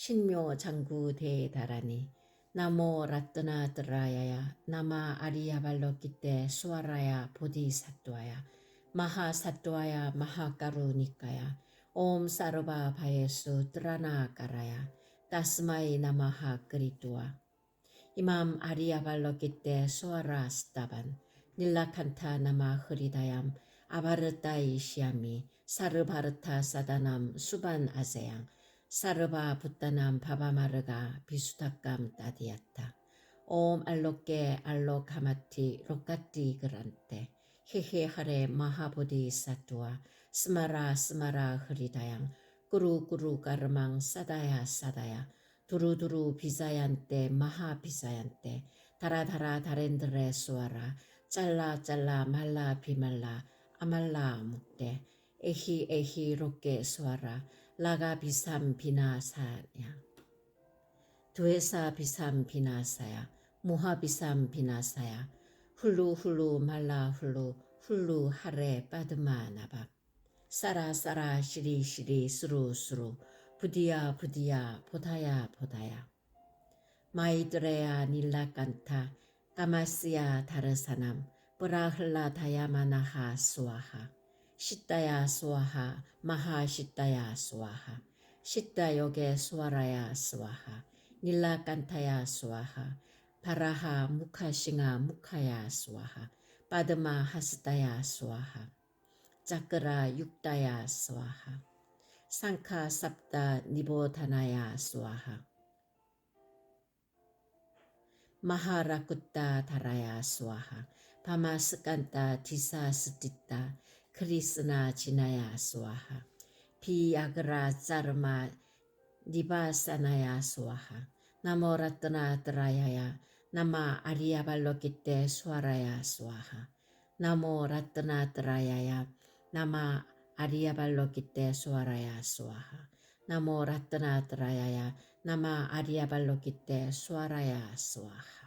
신묘 장구 대다라니 나모 라뜨나 드라야야 나마 아리야발로 기 때 수아라야 보디사뚜아야 마하사뚜아야 마하까루니까야 옴 사르바 바예수 드라나 까라야 따스마이 나마하 끄리뚜아. 이맘 아리야발로 기 때 수아라 스타반 닐라칸타 나마 흐리다얌 아바르타이 시아미 사르바르타 사다남 수반 아세양 사르바 붓다남 바바마르가 비수탁감 따디았다. 옴 알로께 알로 가마티 로까티 그란테 헤헤 하레 마하보디 사투아. 스마라 스마라 흐리다양. 꾸루꾸루 까르망 싸다야 싸다야. 두루두루 비자얀때 마하 비자얀때 다라다라 다렌드레 수아라. 잘라 잘라 말라 비말라. 아말라 묵대. 에히 에히 롭게 수아라 라가 비삼 비나사야. 두에사 비삼 비나사야. 무하 비삼 비나사야. 훌루 훌루 말라 훌루 훌루 하레 빠드마 나밥 싸라 싸라 시리 시리 수루 수루. 부디야 부디야 보다야 보다야. 마이드레야 닐라칸타. 까마스야 다르사남. 브라흘라 다야마나하 수아하 시따야 수아하 마하 시따야 수아하 시따 요게 수아라야 수아하 닐라칸타야 수아하 바라하 무카싱아 무카야 수아하 빠드마 하스타야 수아하 짜끄라 육다야 수아하 상카 삽다 니보다나야 수아하 마하라쿠따 다라야 수아하 바마스칸따 디사 스티따 크리스나 지나야 수아하 비야그라 짜르마 니바사나야 수아하 나모라뜨나 드라야야 나마 아리야발로키때 수아라야 수아하 나모라뜨나 드라야야 나마 아리야발로키때 수아라야 수아하 나모라뜨나 드라야야 나마 아리야발로키때 수아라야 수아하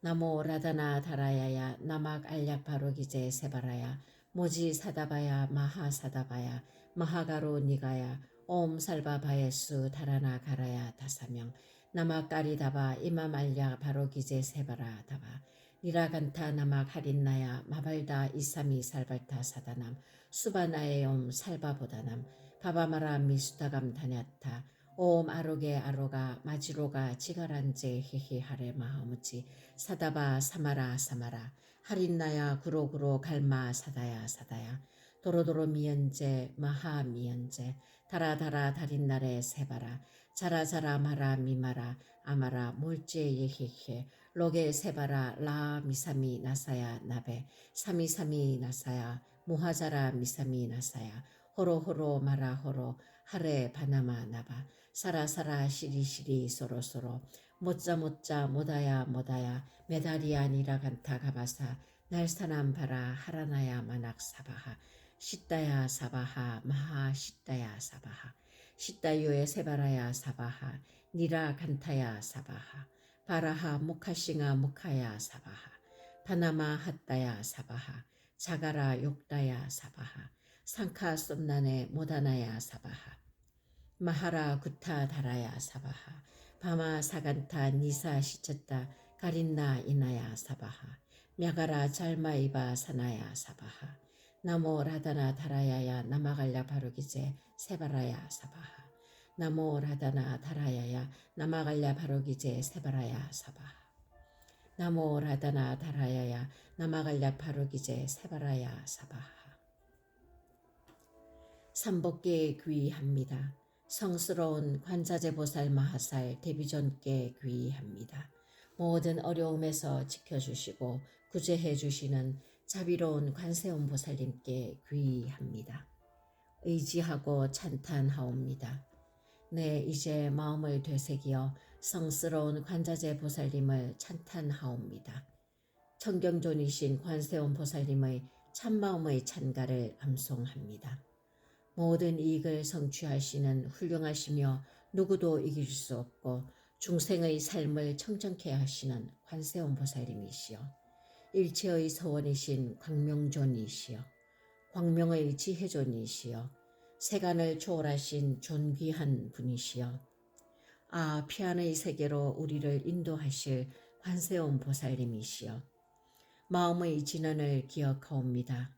나모 라다나 다라야야 나막 알야파로기제 세바라야 모지 사다바야 마하 사다바야 마하가로 니가야 옴 살바바예수 다라나 가라야 다사명. 나막 까리다바 이맘 알야 바로기제 세바라 다바. 니라간타 나막 하린나야 마발다 이사미 살발타 사다남. 수바나의 옴 살바보다남. 바바마라 미수타감 다냐타 옴 아로게 아로가 마지로가 지가란제 헤헤 하레 마하무치 사다바 사마라 사마라 하린나야 구로구로 갈마 사다야 사다야 도로도로 미연제 마하 미연제 다라다라 다린나레 세바라 자라자라 마라 미마라 아마라 몰제 예헤헤 로게 세바라 라 미사미 나사야 나베 사미사미 나사야 무하자라 미사미 나사야 호로호로 마라 호로 하레 바나마 나바 사라사라 시리시리 소로소로. 못자 못자 못아야 못아야 메다리아 니라 간타 가바사. 날사남 바라 하라나야 마낙 사바하. 시따야 사바하 마하 시따야 사바하. 시따유에 세바라야 사바하. 니라 간타야 사바하. 바라하 무카싱아 무카야 사바하. 바나마 핫다야 사바하. 자가라 욕다야 사바하. 상카 썸나네 모다나야 사바하 마하라 구타 다라야 사바하 바마 사간타 니사 시쳤다 가린나 이나야 사바하 мя가라 잘마이바 사나야 사바하 나모 라다나 다라야야 나마갈랴 바로기제 세바라야 사바하 나모 라다나 다라야야 나마갈랴 바로기제 세바라야 사바하 나모 라다나 다라야야 나마갈랴 바로기제 세바라야 사바하 삼복계에 귀의합니다. 성스러운 관자재 보살 마하살 데뷔전께 귀의합니다. 모든 어려움에서 지켜주시고 구제해 주시는 자비로운 관세음 보살님께 귀의합니다. 의지하고 찬탄하옵니다. 네, 이제 마음을 되새기어 성스러운 관자재 보살님을 찬탄하옵니다. 청경존이신 관세음 보살님의 참마음의 찬가를 암송합니다. 모든 이익을 성취하시는 훌륭하시며 누구도 이길 수 없고 중생의 삶을 청정케 하시는 관세음 보살님이시여. 일체의 서원이신 광명존이시여. 광명의 지혜존이시여. 세간을 초월하신 존귀한 분이시여. 아 피안의 세계로 우리를 인도하실 관세음 보살님이시여. 마음의 진언을 기억하옵니다.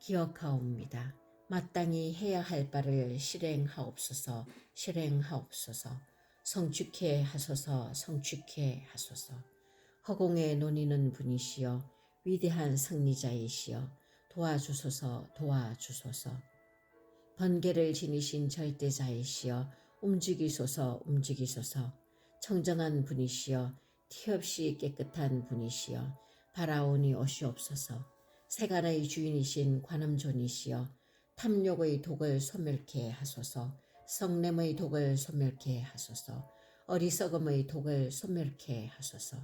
기억하옵니다. 마땅히 해야 할 바를 실행하옵소서 실행하옵소서. 성축해 하소서 성축해 하소서. 허공에 논이는 분이시여 위대한 승리자이시여. 도와주소서 도와주소서. 번개를 지니신 절대자이시여 움직이소서 움직이소서. 청정한 분이시여 티 없이 깨끗한 분이시여. 바라오니 오시옵소서. 세간의 주인이신 관음존이시여 탐욕의 독을 소멸케 하소서 성냄의 독을 소멸케 하소서 어리석음의 독을 소멸케 하소서.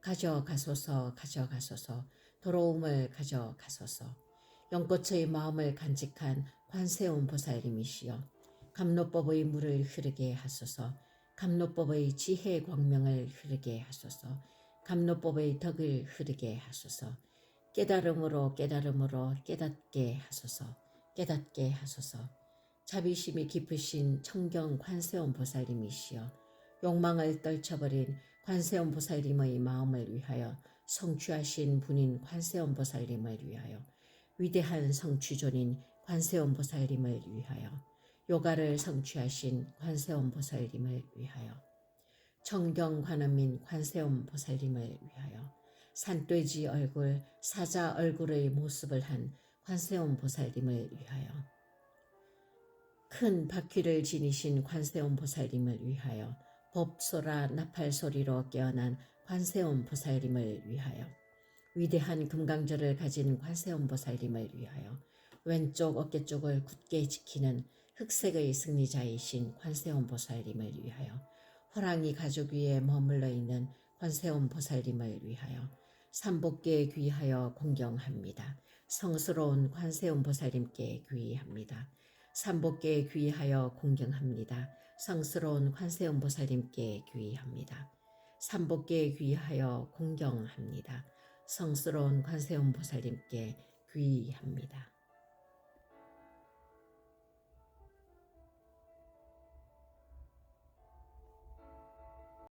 가져가소서 가져가소서. 도로움을 가져가소서. 연꽃의 마음을 간직한 관세음 보살님이시여 감로법의 물을 흐르게 하소서. 감로법의 지혜 광명을 흐르게 하소서. 감로법의 덕을 흐르게 하소서. 깨달음으로 깨달음으로 깨닫게 하소서 깨닫게 하소서. 자비심이 깊으신 청경 관세음 보살님이시여 욕망을 떨쳐버린 관세음 보살님의 마음을 위하여 성취하신 분인 관세음 보살님을 위하여 위대한 성취존인 관세음 보살님을 위하여 요가를 성취하신 관세음 보살님을 위하여 정경 관음인 관세음 보살님을 위하여 산돼지 얼굴 사자 얼굴의 모습을 한 관세음 보살님을 위하여. 큰 바퀴를 지니신 관세음 보살님을 위하여 법소라 나팔 소리로 깨어난 관세음 보살님을 위하여 위대한 금강절을 가진 관세음 보살님을 위하여 왼쪽 어깨 쪽을 굳게 지키는 흑색의 승리자이신 관세음 보살님을 위하여 호랑이 가죽 위에 머물러 있는 관세음 보살님을 위하여 삼복계에 귀하여 공경합니다. 성스러운 관세음 보살님께 귀합니다. 삼복계에 귀하여 공경합니다. 성스러운 관세음 보살님께 귀합니다. 삼복계에 귀하여 공경합니다. 성스러운 관세음 보살님께 귀합니다.